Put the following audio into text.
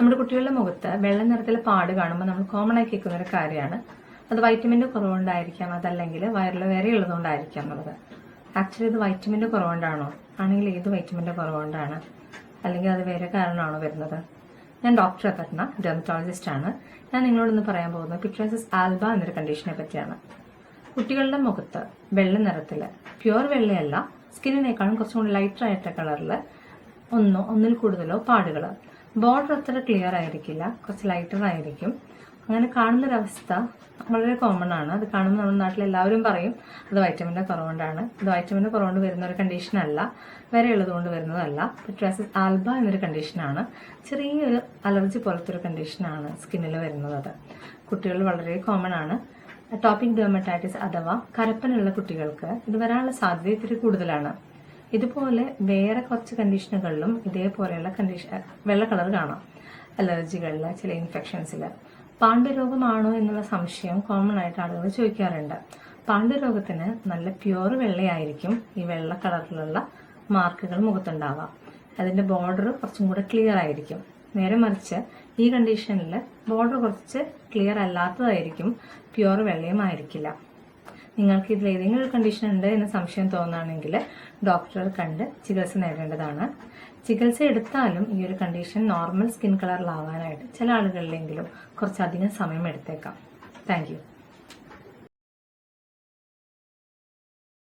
നമ്മുടെ കുട്ടികളുടെ മുഖത്ത് വെള്ള നിറത്തിലെ പാട് കാണുമ്പോൾ നമ്മൾ കോമൺ ആയി കേൾക്കുന്ന ഒരു കാര്യമാണ്. അത് വൈറ്റമിന്റെ കുറവുകൊണ്ടായിരിക്കാം അതല്ലെങ്കിൽ വയറിൽ വേറെ ഉള്ളതുകൊണ്ടായിരിക്കാം എന്നുള്ളത്. ആക്ച്വലി ഇത് വൈറ്റമിന്റെ കുറവുകൊണ്ടാണോ? ആണെങ്കിൽ ഏത് വൈറ്റമിന്റെ കുറവുകൊണ്ടാണ്? അല്ലെങ്കിൽ അത് വേറെ കാരണമാണോ വരുന്നത്? ഞാൻ ഡോക്ടർ അത്തർണ ഡെർമറ്റോളജിസ്റ്റ് ആണ്. ഞാൻ നിങ്ങളോടൊന്ന് പറയാൻ പോകുന്നത് പിട്രോസിസ് ആൽബ എന്നൊരു കണ്ടീഷനെ പറ്റിയാണ്. കുട്ടികളുടെ മുഖത്ത് വെള്ള നിറത്തിൽ പ്യുവർ വെള്ളയല്ല സ്കിന്നിനേക്കാളും കുറച്ചും കൂടി ലൈറ്റർ ആയിട്ട കളറിൽ ഒന്നോ ഒന്നിൽ കൂടുതലോ പാടുകൾ ബോർഡർ അത്ര ക്ലിയർ ആയിരിക്കില്ല. കുറച്ച് ലൈറ്റർ ആയിരിക്കും. അങ്ങനെ കാണുന്നൊരവസ്ഥ വളരെ കോമൺ ആണ്. അത് കാണുന്ന നമ്മുടെ നാട്ടിൽ എല്ലാവരും പറയും അത് വൈറ്റമിന്റെ കുറവുകൊണ്ടാണ്. ഇത് വൈറ്റമിന്റെ കുറവുകൊണ്ട് വരുന്ന ഒരു കണ്ടീഷൻ അല്ല. വേറെ ഉള്ളതുകൊണ്ട് വരുന്നതല്ല. പിട്രാസിസ് ആൽബ എന്നൊരു കണ്ടീഷനാണ് ചെറിയൊരു അലർജി പോലത്തെ ഒരു കണ്ടീഷനാണ് സ്കിന്നിൽ വരുന്നത് അത്. കുട്ടികളിൽ വളരെ കോമൺ ആണ്. ടോപ്പിക് ഡെർമറ്റൈറ്റിസ് അഥവാ കരപ്പനുള്ള കുട്ടികൾക്ക് ഇത് വരാനുള്ള സാധ്യത ഇത്തിരി കൂടുതലാണ്. ഇതുപോലെ വേറെ കുറച്ച് കണ്ടീഷനുകളിലും ഇതേപോലെയുള്ള കണ്ടീഷൻ വെള്ള കളർ കാണാം. അലർജികളിൽ ചില ഇൻഫെക്ഷൻസിൽ പാണ്ഡുരോഗമാണോ എന്നുള്ള സംശയം കോമൺ ആയിട്ട് ആളുകൾ ചോദിക്കാറുണ്ട്. പാണ്ഡുരോഗത്തിന് നല്ല പ്യുവർ വെള്ളയായിരിക്കും ഈ വെള്ള കളറിലുള്ള മാർക്കുകൾ മുഖത്തുണ്ടാവുക. അതിന്റെ ബോർഡർ കുറച്ചും കൂടെ ക്ലിയർ ആയിരിക്കും. നേരെ മറിച്ച് ഈ കണ്ടീഷനിൽ ബോർഡർ കുറച്ച് ക്ലിയർ അല്ലാത്തതായിരിക്കും പ്യുവർ വെള്ളയും ആയിരിക്കില്ല. നിങ്ങൾക്ക് ഇതിൽ ഏതെങ്കിലും ഒരു കണ്ടീഷൻ ഉണ്ട് എന്ന് സംശയം തോന്നുകയാണെങ്കിൽ ഡോക്ടറെ കണ്ട് ചികിത്സ നേടേണ്ടതാണ്. ചികിത്സ എടുത്താലും ഈ ഒരു കണ്ടീഷൻ നോർമൽ സ്കിൻ കളറിലാവാനായിട്ട് ചില ആളുകളിലെങ്കിലും കുറച്ചധികം സമയം എടുത്തേക്കാം. താങ്ക്